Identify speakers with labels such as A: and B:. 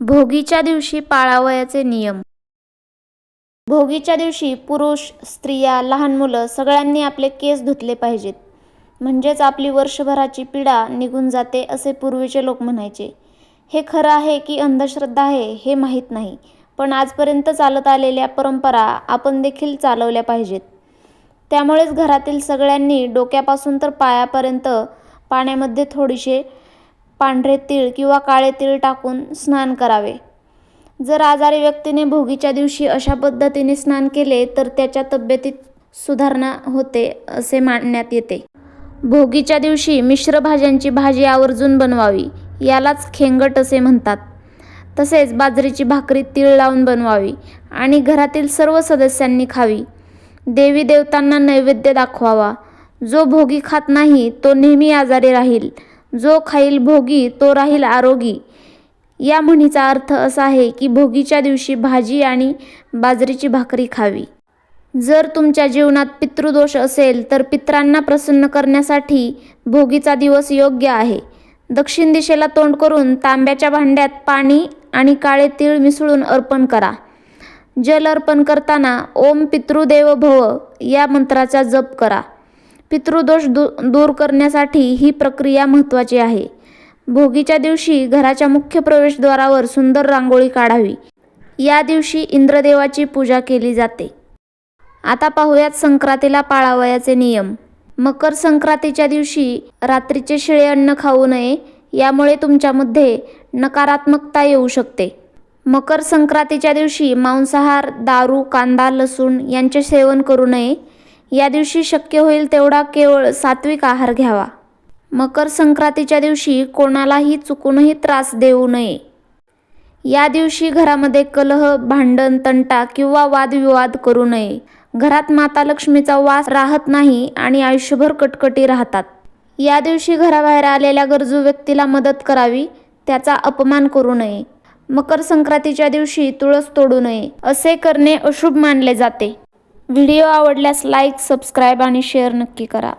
A: भोगीच्या दिवशी पाळावयाचे नियम. भोगीच्या दिवशी पुरुष स्त्रिया लहान मुलं सगळ्यांनी आपले केस धुतले पाहिजेत. म्हणजेच आपली वर्षभराची पीडा निघून जाते असे पूर्वीचे लोक म्हणायचे. हे खरं आहे की अंधश्रद्धा आहे हे माहीत नाही. पण आजपर्यंत चालत आलेल्या परंपरा आपण देखील चालवल्या पाहिजेत. त्यामुळेच घरातील सगळ्यांनी डोक्यापासून तर पायापर्यंत पाण्यामध्ये थोडीसे पांढरे तीळ किंवा काळे तीळ टाकून स्नान करावे. जर आजारी व्यक्तीने भोगीच्या दिवशी अशा पद्धतीने स्नान केले तर त्याच्या तब्येतीत सुधारणा होते असे मानण्यात येते. भोगीच्या दिवशी मिश्र भाज्यांची भाजी आवर्जून बनवावी यालाच खेंगट असे म्हणतात. तसेच बाजरीची भाकरी तीळ लावून बनवावी आणि घरातील सर्व सदस्यांनी खावी. देवी देवतांना नैवेद्य दाखवावा. जो भोगी खात नाही तो नेहमी आजारी राहील. जो खाईल भोगी तो राहील आरोगी. या म्हणीचा अर्थ असा आहे की भोगीच्या दिवशी भाजी आणि बाजरीची भाकरी खावी. जर तुमच्या जीवनात पितृदोष असेल तर पित्रांना प्रसन्न करण्यासाठी भोगीचा दिवस योग्य आहे. दक्षिण दिशेला तोंड करून तांब्याच्या भांड्यात पाणी आणि काळे तीळ मिसळून अर्पण करा. जल अर्पण करताना ओम पितृदेव भव या मंत्राचा जप करा. पितृदोष दू दूर करण्यासाठी ही प्रक्रिया महत्त्वाची आहे. भोगीच्या दिवशी घराच्या मुख्य प्रवेशद्वारावर सुंदर रांगोळी काढावी. या दिवशी इंद्रदेवाची पूजा केली जाते. आता पाहूयात संक्रांतीला पाळावयाचे नियम. मकर संक्रांतीच्या दिवशी रात्रीचे शिळे अन्न खाऊ नये यामुळे तुमच्यामध्ये नकारात्मकता येऊ शकते. मकर संक्रांतीच्या दिवशी मांसाहार दारू कांदा लसूण यांचे सेवन करू नये या दिवशी शक्य होईल तेवढा केवळ सात्विक आहार घ्यावा. मकर संक्रांतीच्या दिवशी कोणालाही चुकूनही त्रास देऊ नये. या दिवशी घरामध्ये कलह भांडण तंटा किंवा वादविवाद करू नये. घरात माता लक्ष्मीचा वास राहत नाही आणि आयुष्यभर कटकटी राहतात. या दिवशी घराबाहेर आलेल्या गरजू व्यक्तीला मदत करावी त्याचा अपमान करू नये. मकर संक्रांतीच्या दिवशी तुळस तोडू नये असे करणे अशुभ मानले जाते. व्हिडिओ आवडल्यास लाईक सबस्क्राईब आणि शेअर नक्की करा.